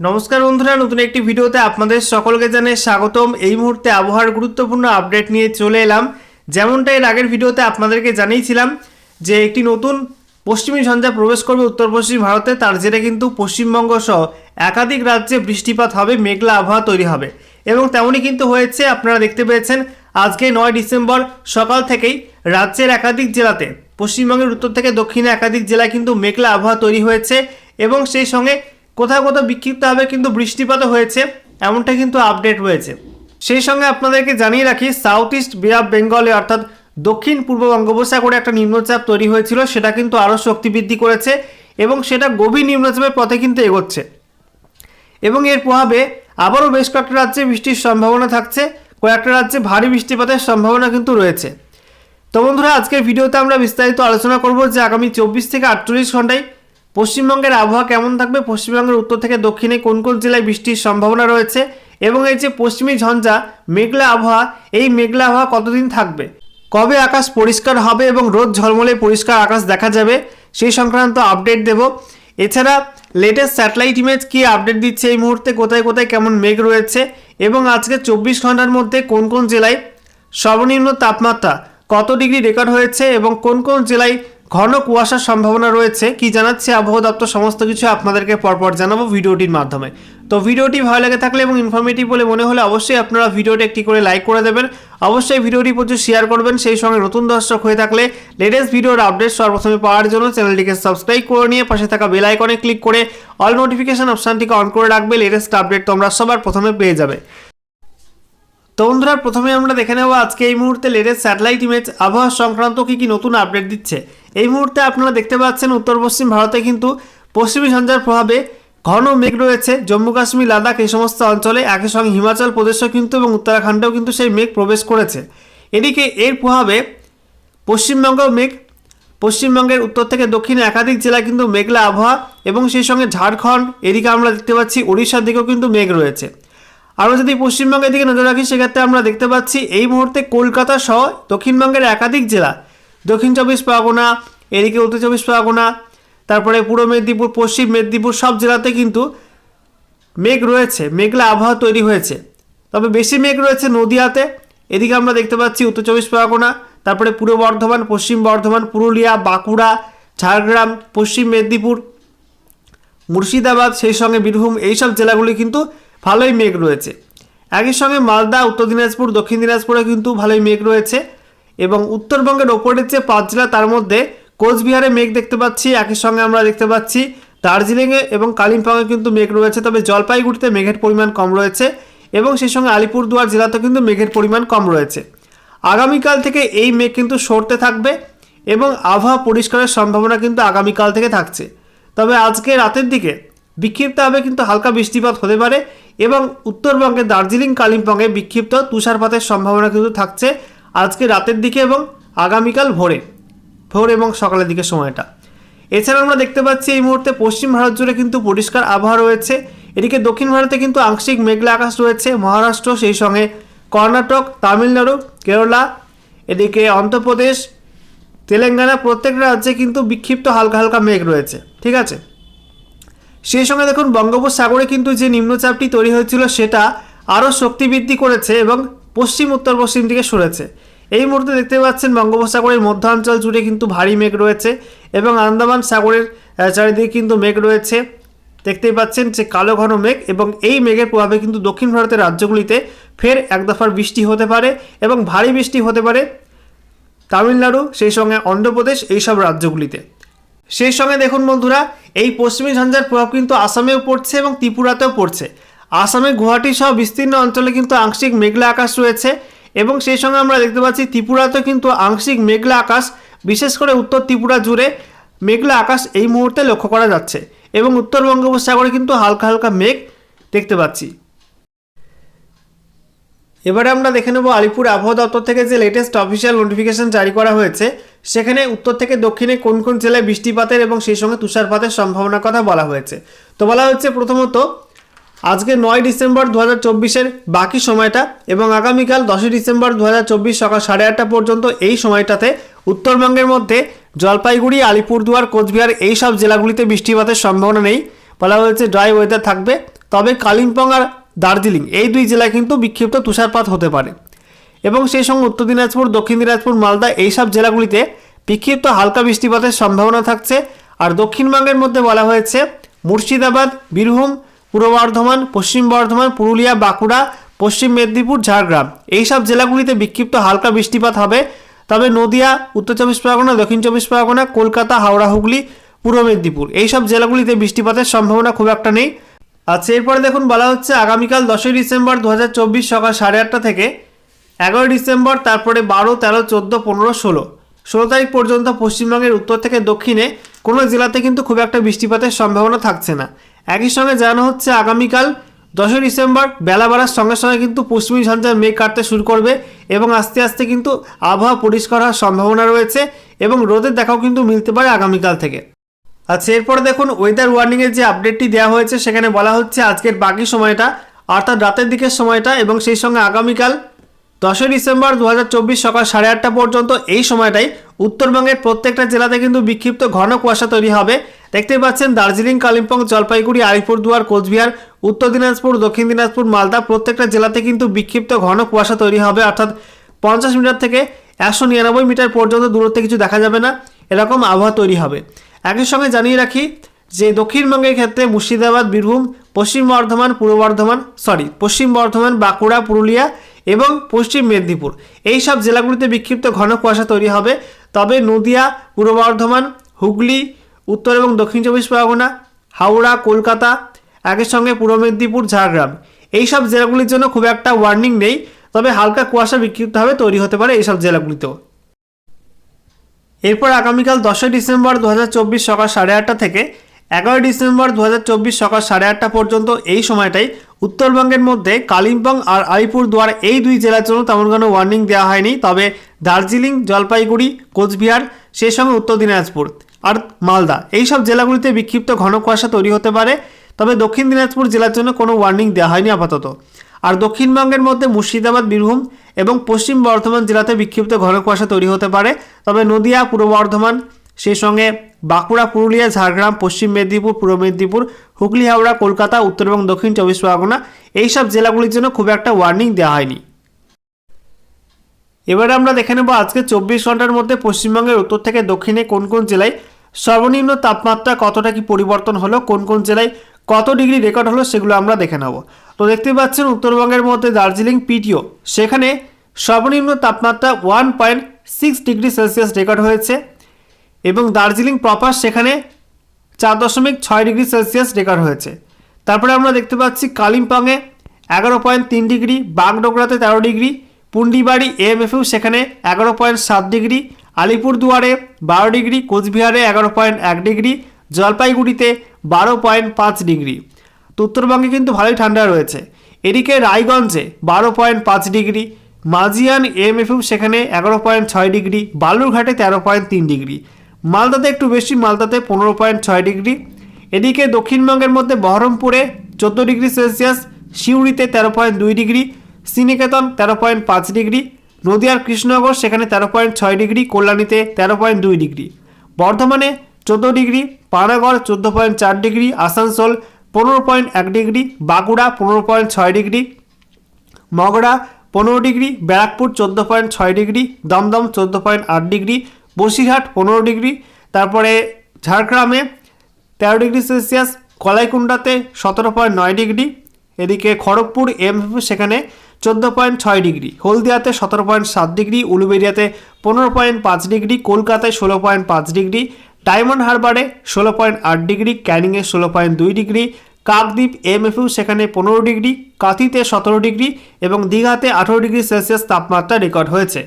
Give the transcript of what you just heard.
নমস্কার বন্ধুরা, নতুন একটি ভিডিওতে আপনাদের সকলকে জানাই স্বাগতম। এই মুহূর্তে আবহাওয়ার গুরুত্বপূর্ণ আপডেট নিয়ে চলে এলাম। যেমনটা এর আগের ভিডিওতে আপনাদেরকে জানিয়েছিলাম যে একটি নতুন পশ্চিমী ঝঞ্ঝা প্রবেশ করবে উত্তর পশ্চিম ভারতে, তার জেরে কিন্তু পশ্চিমবঙ্গ সহ একাধিক রাজ্যে বৃষ্টিপাত হবে, মেঘলা আবহাওয়া তৈরি হবে। এবং তেমনই কিন্তু হয়েছে, আপনারা দেখতে পেয়েছেন, আজকে নয় ডিসেম্বর সকাল থেকেই রাজ্যের একাধিক জেলাতে, পশ্চিমবঙ্গের উত্তর থেকে দক্ষিণে একাধিক জেলায় কিন্তু মেঘলা আবহাওয়া তৈরি হয়েছে। এবং সেই সঙ্গে কোথাও কোথাও বিক্ষিপ্তভাবে কিন্তু বৃষ্টিপাতও হয়েছে, এমনটা কিন্তু আপডেট হয়েছে সেই সঙ্গে আপনাদেরকে জানিয়ে রাখি সাউথ ইস্ট বে অফ বেঙ্গলে অর্থাৎ দক্ষিণ পূর্ব বঙ্গোপসাগরে একটা নিম্নচাপ তৈরি হয়েছিল, সেটা কিন্তু আরও শক্তি বৃদ্ধি করেছে এবং সেটা গভীর নিম্নচাপের পথে কিন্তু এগোচ্ছে। এবং এর প্রভাবে আবারও বেশ কয়েকটা রাজ্যে বৃষ্টির সম্ভাবনা থাকছে, কয়েকটা রাজ্যে ভারী বৃষ্টিপাতের সম্ভাবনা কিন্তু রয়েছে। তো বন্ধুরা, আজকের ভিডিওতে আমরা বিস্তারিত আলোচনা করব যে আগামী চব্বিশ থেকে আটচল্লিশ ঘন্টায় পশ্চিমবঙ্গের আবহাওয়া কেমন থাকবে? পশ্চিমবঙ্গের উত্তর থেকে দক্ষিণে কোন কোন জেলায় বৃষ্টির সম্ভাবনা রয়েছে? এবং এই যে পশ্চিমী ঝঞ্ঝা, মেঘলা আবহাওয়া, এই মেঘলা আবহাওয়া কতদিন থাকবে? কবে আকাশ পরিষ্কার হবে এবং রোদ ঝলমলে পরিষ্কার আকাশ দেখা যাবে? সেই সংক্রান্ত আপডেট দেব। এছাড়া লেটেস্ট স্যাটেলাইট ইমেজ কি আপডেট দিচ্ছে এই মুহূর্তে? কোথায় কোথায় কেমন মেঘ রয়েছে? এবং আজকে চব্বিশ ঘণ্টার মধ্যে কোন কোন জেলায় সর্বনিম্ন তাপমাত্রা কত ডিগ্রি রেকর্ড হয়েছে? এবং কোন কোন জেলায় ঘন কুয়াশার সম্ভাবনা রয়েছে, কি জানাচ্ছে আবহাওয়া দপ্তর, সমস্ত কিছু আপনাদেরকে পরপর জানাব ভিডিওটির মাধ্যমে। তো ভিডিওটি ভালো লেগে থাকলে এবং ইনফরমেটিভ বলে মনে হলে অবশ্যই আপনারা ভিডিওটি একটি করে লাইক করে দেবেন। অবশ্যই ভিডিওটি প্রচুর শেয়ার করবেন, সেই সঙ্গে নতুন দর্শক হয়ে থাকলে লেটেস্ট ভিডিওর আপডেট সর্বপ্রথমে পাওয়ার জন্য চ্যানেলটিকে সাবস্ক্রাইব করে নিয়ে পাশে থাকা বেল আইকনে ক্লিক করে অল নোটিফিকেশান অপশানটিকে অন করে রাখবে লেটেস্ট আপডেট তোমরা সবার প্রথমে পেয়ে যাবে। তো বন্ধুরা, প্রথমে আমরা দেখে নেব আজকে এই মুহূর্তে লেটেস্ট স্যাটেলাইট ইমেজ আবহাওয়া সংক্রান্ত কী কী নতুন আপডেট দিচ্ছে। এই মুহূর্তে আপনারা দেখতে পাচ্ছেন উত্তর পশ্চিম ভারতে কিন্তু পশ্চিমী ঝঞ্ঝার প্রভাবে ঘন মেঘ রয়েছে। জম্মু কাশ্মীর, লাদাখ এই সমস্ত অঞ্চলে একই সঙ্গে হিমাচল প্রদেশও কিন্তু এবং উত্তরাখণ্ডেও কিন্তু সেই মেঘ প্রবেশ করেছে। এদিকে এর প্রভাবে পশ্চিমবঙ্গেও মেঘ, পশ্চিমবঙ্গের উত্তর থেকে দক্ষিণে একাধিক জেলায় কিন্তু মেঘলা আবহাওয়া এবং সেই সঙ্গে ঝাড়খণ্ড, এদিকে আমরা দেখতে পাচ্ছি উড়িষ্যার দিকেও কিন্তু মেঘ রয়েছে। আমরা যদি পশ্চিমবঙ্গের দিকে নজর রাখি, সেক্ষেত্রে আমরা দেখতে পাচ্ছি এই মুহূর্তে কলকাতা সহ দক্ষিণবঙ্গের একাধিক জেলা। দক্ষিণ চব্বিশ পরগনা, এদিকে উত্তর চব্বিশ পরগনা, তারপরে পূর্ব মেদিনীপুর, পশ্চিম মেদিনীপুর সব জেলাতে কিন্তু মেঘ রয়েছে, মেঘলা আবহাওয়া তৈরি হয়েছে। তবে বেশি মেঘ রয়েছে নদিয়াতে। এদিকে আমরা দেখতে পাচ্ছি উত্তর চব্বিশ পরগনা, তারপরে পূর্ব বর্ধমান, পশ্চিম বর্ধমান, পুরুলিয়া, বাঁকুড়া, ঝাড়গ্রাম, পশ্চিম মেদিনীপুর, মুর্শিদাবাদ, সেই সঙ্গে বীরভূম, এইসব জেলাগুলি কিন্তু ভালোই মেঘ রয়েছে। একই সঙ্গে মালদা, উত্তর দিনাজপুর, দক্ষিণ দিনাজপুরে কিন্তু ভালোই মেঘ রয়েছে এবং উত্তরবঙ্গের ওপরের যে পাঁচ জেলা, তার মধ্যে কোচবিহারে মেঘ দেখতে পাচ্ছি, একই সঙ্গে আমরা দেখতে পাচ্ছি দার্জিলিংয়ে এবং কালিম্পংয়ে কিন্তু মেঘ রয়েছে, তবে জলপাইগুড়িতে মেঘের পরিমাণ কম রয়েছে এবং সেই সঙ্গে আলিপুরদুয়ার জেলাতেও কিন্তু মেঘের পরিমাণ কম রয়েছে। আগামীকাল থেকে এই মেঘ কিন্তু সরতে থাকবে এবং আবহাওয়া পরিষ্কারের সম্ভাবনা কিন্তু আগামীকাল থেকে থাকছে। তবে আজকে রাতের দিকে বিক্ষিপ্তভাবে কিন্তু হালকা বৃষ্টিপাত হতে পারে এবং উত্তরবঙ্গে দার্জিলিং, কালিম্পংয়ে বিক্ষিপ্ত তুষারপাতের সম্ভাবনা কিন্তু থাকছে আজকে রাতের দিকে এবং আগামীকাল ভোরে। ভোর এবং সকালের দিকে সময়টা। এছাড়া আমরা দেখতে পাচ্ছি এই মুহূর্তে পশ্চিম ভারত জুড়ে কিন্তু পরিষ্কার আবহাওয়া রয়েছে। এদিকে দক্ষিণ ভারতে কিন্তু আংশিক মেঘলা আকাশ রয়েছে। মহারাষ্ট্র, সেই সঙ্গে কর্ণাটক, তামিলনাড়ু, কেরলা, এদিকে অন্ধ্রপ্রদেশ, তেলেঙ্গানা প্রত্যেক রাজ্যে কিন্তু বিক্ষিপ্ত হালকা হালকা মেঘ রয়েছে। ঠিক আছে? সেই সঙ্গে দেখুন বঙ্গোপসাগরে কিন্তু যে নিম্নচাপটি তৈরি হয়েছিল সেটা আরও শক্তি বৃদ্ধি করেছে এবং পশ্চিম, উত্তর, পশ্চিম দিকে সরেছে। এই মুহূর্তে দেখতে পাচ্ছেন বঙ্গোপসাগরের মধ্যাঞ্চল জুড়ে কিন্তু ভারী মেঘ রয়েছে এবং আন্দামান সাগরের চারিদিকে কিন্তু মেঘ রয়েছে। দেখতেই পাচ্ছেন যে কালো ঘন মেঘ এবং এই মেঘের প্রভাবে কিন্তু দক্ষিণ ভারতের রাজ্যগুলিতে ফের এক দফার বৃষ্টি হতে পারে এবং ভারী বৃষ্টি হতে পারে তামিলনাড়ু, সেই সঙ্গে অন্ধ্রপ্রদেশ, এইসব রাজ্যগুলিতে। সেই সঙ্গে দেখুন বন্ধুরা, এই পশ্চিমী ঝঞ্ঝার প্রভাব কিন্তু আসামেও পড়ছে এবং ত্রিপুরাতেও পড়ছে। আসামে গুয়াহাটি সহ বিস্তীর্ণ অঞ্চলে কিন্তু আংশিক মেঘলা আকাশ রয়েছে এবং সেই সঙ্গে আমরা দেখতে পাচ্ছি ত্রিপুরাতেও কিন্তু আংশিক মেঘলা আকাশ, বিশেষ করে উত্তর ত্রিপুরা জুড়ে মেঘলা আকাশ এই মুহূর্তে লক্ষ্য করা যাচ্ছে এবং উত্তর বঙ্গোপসাগরে কিন্তু হালকা হালকা মেঘ দেখতে পাচ্ছি। এবারে আমরা দেখে নেব আলিপুর আবহাওয়া দপ্তর থেকে যে লেটেস্ট অফিসিয়াল নোটিফিকেশন জারি করা হয়েছে, সেখানে উত্তর থেকে দক্ষিণে কোন কোন জেলায় বৃষ্টিপাতের এবং সেই সঙ্গে তুষারপাতের সম্ভাবনার কথা বলা হয়েছে। তো বলা হচ্ছে প্রথমত, আজকে নয় ডিসেম্বর দু হাজার বাকি সময়টা এবং আগামীকাল দশই ডিসেম্বর দু হাজার চব্বিশ সকাল সাড়ে আটটা পর্যন্ত এই সময়টাতে উত্তরবঙ্গের মধ্যে জলপাইগুড়ি, আলিপুরদুয়ার, কোচবিহার এই সব জেলাগুলিতে বৃষ্টিপাতের সম্ভাবনা নেই। বলা হয়েছে ড্রাই ওয়েদার থাকবে। তবে কালিম্পং আর দার্জিলিং। এই দুই জেলায় কিন্তু বিক্ষিপ্ত তুষারপাত হতে পারে। এবং সেই সঙ্গে উত্তর দিনাজপুর, দক্ষিণ দিনাজপুর, মালদা এইসব জেলাগুলিতে বিক্ষিপ্ত হালকা বৃষ্টিপাতের সম্ভাবনা থাকছে। আর দক্ষিণবঙ্গের মধ্যে বলা হয়েছে, মুর্শিদাবাদ, বীরভূম, পূর্ব বর্ধমান, পশ্চিম বর্ধমান, পুরুলিয়া, বাঁকুড়া, পশ্চিম মেদিনীপুর, ঝাড়গ্রাম। এইসব জেলাগুলিতে বিক্ষিপ্ত হালকা বৃষ্টিপাত হবে। তবে নদিয়া, উত্তর চব্বিশ পরগনা, দক্ষিণ চব্বিশ পরগনা, কলকাতা, হাওড়া, হুগলি, পূর্ব মেদিনীপুর। এইসব জেলাগুলিতে বৃষ্টিপাতের সম্ভাবনা খুব একটা নেই। আচ্ছা এরপরে দেখুন, বলা হচ্ছে আগামীকাল দশই ডিসেম্বর দু হাজার চব্বিশ সকাল সাড়ে আটটা থেকে এগারোই ডিসেম্বর, তারপরে বারো, তেরো, চোদ্দ, পনেরো, ষোলো। ষোলো তারিখ পর্যন্ত পশ্চিমবঙ্গের উত্তর থেকে দক্ষিণে কোনো জেলাতে কিন্তু খুব একটা বৃষ্টিপাতের সম্ভাবনা থাকছে না। একই সঙ্গে জানানো হচ্ছে আগামীকাল দশই ডিসেম্বর বেলা বাড়ার সঙ্গে সঙ্গে কিন্তু পশ্চিমী ঝঞ্ঝার মেঘ কাটতে শুরু করবে এবং আস্তে আস্তে কিন্তু আবহাওয়া পরিষ্কার হওয়ার সম্ভাবনা রয়েছে এবং রোদের দেখাও কিন্তু মিলতে পারে আগামীকাল থেকে। আচ্ছা এরপরে দেখুন ওয়েদার ওয়ার্নিংয়ের যে আপডেটটি দেওয়া হয়েছে, সেখানে বলা হচ্ছে আজকের বাকি সময়টা, অর্থাৎ রাতের দিকের সময়টা এবং সেই সঙ্গে আগামীকাল দশই ডিসেম্বর দু হাজার চব্বিশ সকাল সাড়ে আটটা পর্যন্ত এই সময়টাই উত্তরবঙ্গের প্রত্যেকটা জেলাতে কিন্তু বিক্ষিপ্ত ঘন কুয়াশা তৈরি হবে। দেখতে পাচ্ছেন, দার্জিলিং, কালিম্পং, জলপাইগুড়ি, আলিপুরদুয়ার, কোচবিহার, উত্তর দিনাজপুর, দক্ষিণ দিনাজপুর, মালদা প্রত্যেকটা জেলাতে কিন্তু বিক্ষিপ্ত ঘন কুয়াশা তৈরি হবে। অর্থাৎ পঞ্চাশ মিটার থেকে একশো নিরানব্বই মিটার পর্যন্ত দূরত্বে কিছু দেখা যাবে না। এরকম আবহাওয়া তৈরি হবে। একই সঙ্গে জানিয়ে রাখি যে দক্ষিণবঙ্গের ক্ষেত্রে মুর্শিদাবাদ, বীরভূম, পশ্চিম বর্ধমান, পূর্ব বর্ধমান সরি পশ্চিম বর্ধমান, বাঁকুড়া, পুরুলিয়া এবং পশ্চিম মেদিনীপুর। এই সব জেলাগুলিতে বিক্ষিপ্ত ঘন কুয়াশা তৈরি হবে। তবে নদিয়া, পূর্ব বর্ধমান, হুগলি, উত্তর এবং দক্ষিণ চব্বিশ পরগনা, হাওড়া, কলকাতা, একই সঙ্গে পূর্ব মেদিনীপুর, ঝাড়গ্রাম। এই সব জেলাগুলির জন্য খুব একটা ওয়ার্নিং নেই, তবে হালকা কুয়াশা বিক্ষিপ্তভাবে তৈরি হতে পারে এইসব জেলাগুলিতেও। এরপর আগামীকাল দশই ডিসেম্বর দু হাজার চব্বিশ সকাল সাড়ে আটটা থেকে এগারোই ডিসেম্বর দু হাজার চব্বিশ সকাল সাড়ে আটটা পর্যন্ত এই সময়টাই উত্তরবঙ্গের মধ্যে কালিম্পং আর আলিপুরদুয়ার এই দুই জেলার জন্য তেমন কোনো ওয়ার্নিং দেওয়া হয়নি। তবে দার্জিলিং, জলপাইগুড়ি, কোচবিহার, সেই সঙ্গে উত্তর দিনাজপুর আর মালদা এই সব জেলাগুলিতে বিক্ষিপ্ত ঘন কুয়াশা তৈরি হতে পারে। তবে দক্ষিণ দিনাজপুর জেলার জন্য কোনো ওয়ার্নিং দেওয়া হয়নি আপাতত। আর দক্ষিণবঙ্গের মধ্যে মুর্শিদাবাদ, বীরভূম এবং পশ্চিম বর্ধমান জেলাতে বিক্ষিপ্ত ঘন কুয়াশা তৈরি হতে পারে। তবে নদিয়া, পূর্ব বর্ধমান, সেই সঙ্গে বাঁকুড়া, পুরুলিয়া, ঝাড়গ্রাম, পশ্চিম মেদিনীপুর, পূর্ব মেদিনীপুর, হুগলি, হাওড়া, কলকাতা, উত্তর এবং দক্ষিণ চব্বিশ পরগনা, এইসব জেলাগুলির জন্য খুব একটা ওয়ার্নিং দেওয়া হয়নি। এবারে আমরা দেখে নেব আজকে চব্বিশ ঘণ্টার মধ্যে পশ্চিমবঙ্গের উত্তর থেকে দক্ষিণে কোন কোন জেলায় সর্বনিম্ন তাপমাত্রা কতটা কি পরিবর্তন হলো, কোন কোন জেলায় কত ডিগ্রি রেকর্ড হলো সেগুলো আমরা দেখে নেব। তো দেখতে পাচ্ছেন উত্তরবঙ্গের মধ্যে দার্জিলিং পিটিও, সেখানে সর্বনিম্ন তাপমাত্রা one point six degree Celsius record হয়েছে এবং দার্জিলিং প্রপার সেখানে চার দশমিক ছয় ডিগ্রি সেলসিয়াস রেকর্ড হয়েছে। তারপরে আমরা দেখতে পাচ্ছি কালিম্পংয়ে এগারো পয়েন্ট তিন ডিগ্রি, বাগডোগরাতে তেরো ডিগ্রি, পুন্ডিবাড়ি এমএফইউ সেখানে এগারো পয়েন্ট সাত ডিগ্রি, আলিপুরদুয়ারে বারো ডিগ্রি, কোচবিহারে এগারো পয়েন্ট এক ডিগ্রি, জলপাইগুড়িতে বারো পয়েন্ট পাঁচ ডিগ্রি। তো উত্তরবঙ্গে কিন্তু ভালোই ঠান্ডা রয়েছে। এদিকে রায়গঞ্জে বারো পয়েন্ট পাঁচ ডিগ্রি মাজিয়ান এমএফইউ সেখানে এগারো পয়েন্ট ছয় ডিগ্রি, বালুরঘাটে তেরো পয়েন্ট তিন ডিগ্রি। মালদাতে একটু বেশি, মালদাতে পনেরো পয়েন্ট ছয় ডিগ্রি। এদিকে দক্ষিণবঙ্গের মধ্যে বহরমপুরে চোদ্দ ডিগ্রি সেলসিয়াস, সিউড়িতে তেরো পয়েন্ট দুই ডিগ্রি শ্রীনিকেতন তেরো পয়েন্ট পাঁচ ডিগ্রি, নদিয়ার কৃষ্ণনগর সেখানে তেরো পয়েন্ট ছয় ডিগ্রি, কল্যাণীতে তেরো পয়েন্ট দুই ডিগ্রি। বর্ধমানে চোদ্দ ডিগ্রি, পানাগড় চোদ্দ পয়েন্ট চার ডিগ্রি, আসানসোল পনেরো পয়েন্ট এক ডিগ্রি, বাঁকুড়া পনেরো পয়েন্ট ছয় ডিগ্রি মগড়া পনেরো ডিগ্রি, ব্যারাকপুর চোদ্দ পয়েন্ট ছয় ডিগ্রি, দমদম চোদ্দ পয়েন্ট আট ডিগ্রি, বসিরহাট পনেরো ডিগ্রি, তারপরে ঝাড়গ্রামে তেরো ডিগ্রি সেলসিয়াস, কলাইকুণ্ডাতে সতেরো পয়েন্ট নয় ডিগ্রি, এদিকে খড়গপুর এম সেখানে চোদ্দ পয়েন্ট ছয় ডিগ্রি, হলদিয়াতে সতেরো পয়েন্ট সাত ডিগ্রি, উলুবেরিয়াতে পনেরো পয়েন্ট পাঁচ ডিগ্রি, কলকাতায় ষোলো পয়েন্ট পাঁচ ডিগ্রি ডায়মন্ড হারবারে ষোলো পয়েন্ট আট ডিগ্রি, ক্যানিংয়ে ষোলো পয়েন্ট দুই ডিগ্রি, কাকদ্বীপ এমএফইউ সেখানে পনেরো ডিগ্রি কাতিতে সতেরো ডিগ্রি এবং দীঘাতে আঠেরো ডিগ্রি সেলসিয়াস তাপমাত্রা রেকর্ড হয়েছে।